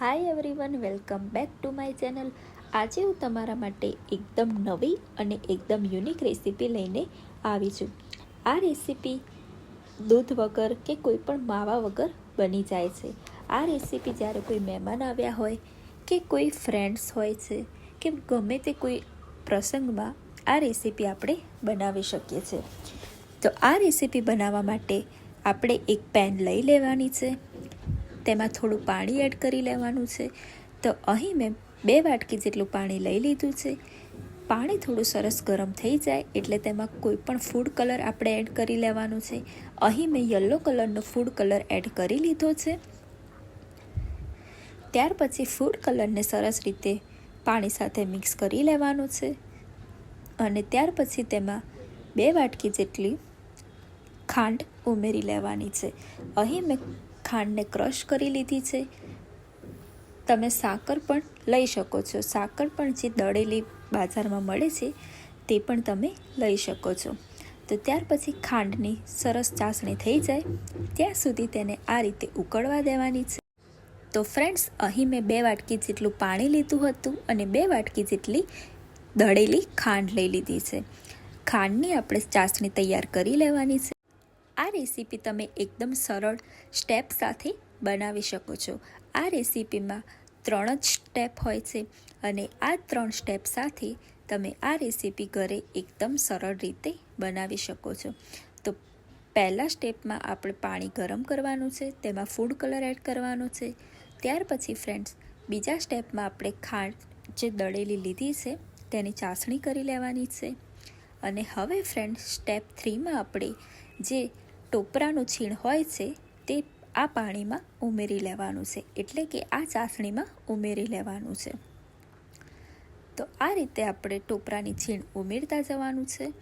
Hi everyone welcome back to my channel આજે હું તમારા માટે એકદમ નવી અને એકદમ યુનિક રેસીપી લઈને આવી છું. આ રેસીપી દૂધ વગર કે કોઈ પણ માવા વગર બની જાય છે. આ રેસીપી જ્યારે કોઈ મહેમાન આવ્યા હોય કે કોઈ ફ્રેન્ડ્સ હોય છે કે ગમે તે કોઈ પ્રસંગમાં આ રેસીપી આપણે બનાવી શકીએ છીએ. તો આ રેસીપી બનાવવા માટે આપણે એક પેન લઈ લેવાની છે. તેમાં થોડું પાણી એડ કરી લેવાનું છે. તો અહીં મેં બે વાટકી જેટલું પાણી લઈ લીધું છે. પાણી થોડું સરસ ગરમ થઈ જાય એટલે તેમાં કોઈ પણ ફૂડ કલર આપણે એડ કરી લેવાનું છે. અહીં મેં યલો કલરનો ફૂડ કલર એડ કરી લીધો છે. ત્યાર પછી ફૂડ કલરને સરસ રીતે પાણી સાથે મિક્સ કરી લેવાનું છે. અને ત્યાર પછી તેમાં બે વાટકી જેટલી ખાંડ ઉમેરી લેવાની છે. અહીં મેં ખાંડને ક્રશ કરી લીધી છે. તમે સાકર પણ લઈ શકો છો. સાકર પણ જે દળેલી બાજારમાં મળે છે, તે પણ તમે લઈ શકો છો. તો ત્યાર પછી ખાંડની સરસ ચાસણી થઈ જાય. ત્યાં સુધી તેને આ રીતે ઉકળવા દેવાની છે. તો ફ્રેન્ડ્સ, અહીં મેં બે વાટકી જેટલું પાણી લીધું હતું અને બે વાટકી જેટલી દળેલી ખાંડ લઈ લીધી છે. ખાંડની આપણે ચાસણી તૈયાર કરી લેવાની છે. આ રેસીપી તમે એકદમ સરળ સ્ટેપ સાથે બનાવી શકો છો. આ રેસીપીમાં ત્રણ જ સ્ટેપ હોય છે અને આ ત્રણ સ્ટેપ સાથે તમે આ રેસીપી ઘરે એકદમ સરળ રીતે બનાવી શકો છો. તો પહેલાં સ્ટેપમાં આપણે પાણી ગરમ કરવાનું છે, તેમાં ફૂડ કલર એડ કરવાનો છે. ત્યાર પછી ફ્રેન્ડ્સ, બીજા સ્ટેપમાં આપણે ખાંડ જે દળેલી લીધી છે, તેની ચાસણી કરી લેવાની છે. અને હવે ફ્રેન્ડ સ્ટેપ થ્રીમાં આપણે જે ટોપરાનું છીણ હોય છે, તે આ પાણીમાં ઉમેરી લેવાનું છે. એટલે કે આ ચાસણીમાં ઉમેરી લેવાનું છે. તો આ રીતે આપણે ટોપરાની છીણ ઉમેરતા જવાનું છે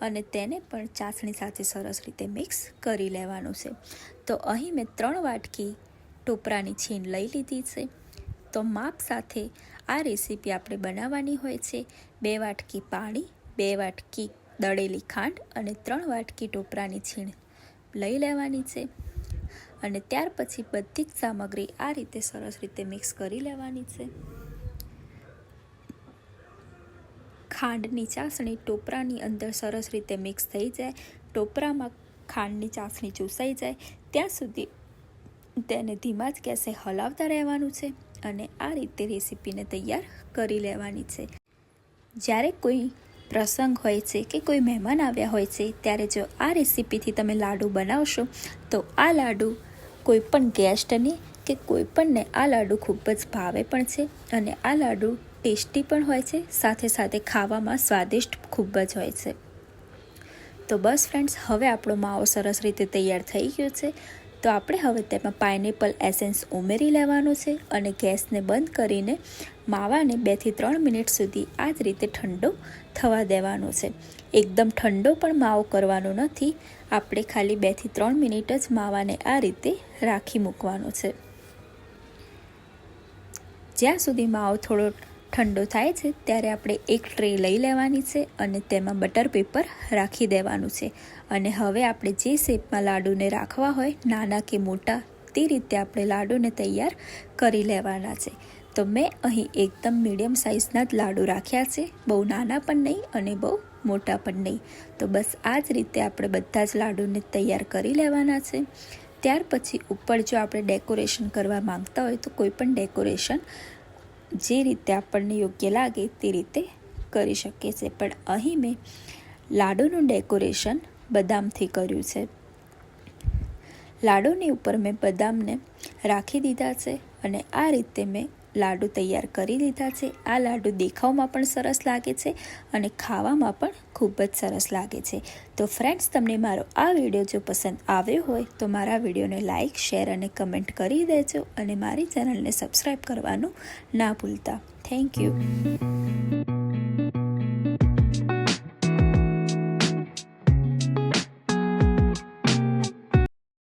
અને તેને પણ ચાસણી સાથે સરસ રીતે મિક્સ કરી લેવાનું છે. તો અહીં મેં ત્રણ વાટકી ટોપરાની છીણ લઈ લીધી છે. તો માપ સાથે આ રેસીપી આપણે બનાવવાની હોય છે. બે વાટકી પાણી, બે વાટકી દળેલી ખાંડ અને ત્રણ વાટકી ટોપરાની છીણ લઈ લેવાની છે. અને ત્યાર પછી બધી જ સામગ્રી આ રીતે સરસ રીતે મિક્સ કરી લેવાની છે. ખાંડની ચાસણી ટોપરાની અંદર સરસ રીતે મિક્સ થઈ જાય. ટોપરામાં ખાંડની ચાસણી ચૂસાઈ જાય. ત્યાં સુધી તેને ધીમા જ ગેસે હલાવતા રહેવાનું છે અને આ રીતે રેસીપીને તૈયાર કરી લેવાની છે. જ્યારે કોઈ પ્રસંગ હોય છે કે કોઈ મહેમાન આવ્યા હોય છે, ત્યારે જો આ રેસીપીથી તમે લાડુ બનાવશો, તો આ લાડુ કોઈ પણ ગેસ્ટને કે કોઈ પણને આ લાડુ ખૂબ જ ભાવે પણ છે અને આ લાડુ ટેસ્ટી પણ હોય છે, સાથે સાથે ખાવામાં સ્વાદિષ્ટ ખૂબ જ હોય છે. તો બસ ફ્રેન્ડ્સ, હવે આપણો માવો સરસ રીતે તૈયાર થઈ ગયો છે. તો આપણે હવે તેમાં પાઇનેપલ એસેન્સ ઉમેરી લેવાનું છે અને ગેસને બંધ કરીને માવાને બેથી ત્રણ મિનિટ સુધી આ જ રીતે ઠંડો થવા દેવાનો છે. એકદમ ઠંડો પણ માવો કરવાનો નથી. આપણે ખાલી બેથી ત્રણ મિનિટ જ માવાને આ રીતે રાખી મૂકવાનો છે. જ્યાં સુધી માવો થોડો ઠંડો થાય છે, ત્યારે આપણે એક ટ્રે લઈ લેવાની છે અને તેમાં બટર પેપર રાખી દેવાનું છે. અને હવે આપણે જે શેપમાં લાડુને રાખવા હોય, નાના કે મોટા, તે રીતે આપણે લાડુને તૈયાર કરી લેવાના છે. તો મેં અહીં એકદમ મીડિયમ સાઇઝના જ લાડુ રાખ્યા છે, બહુ નાના પણ નહીં અને બહુ મોટા પણ નહીં. તો બસ આ જ રીતે આપણે બધા જ લાડુને તૈયાર કરી લેવાના છે. ત્યાર પછી ઉપર જો આપણે ડેકોરેશન કરવા માંગતા હોય તો કોઈ પણ ડેકોરેશન જે રીતે આપણને યોગ્ય લાગે તે રીતે કરી શકીએ છીએ પણ અહીં મેં લાડુનું ડેકોરેશન બદામથી કર્યું છે. લાડુની ઉપર મેં બદામને રાખી દીધા છે અને આ રીતે મેં લાડુ તૈયાર કરી લીધા છે. આ લાડુ દેખાવમાં પણ સરસ લાગે છે અને ખાવામાં પણ ખૂબ જ સરસ લાગે છે. તો ફ્રેન્ડ્સ તમને મારો આ વીડિયો જો પસંદ આવ્યો હોય, તો મારા વિડીયોને લાઇક શેર અને કમેન્ટ કરી દેજો અને મારી ચેનલને સબસ્ક્રાઈબ કરવાનું ના ભૂલતા. Thank you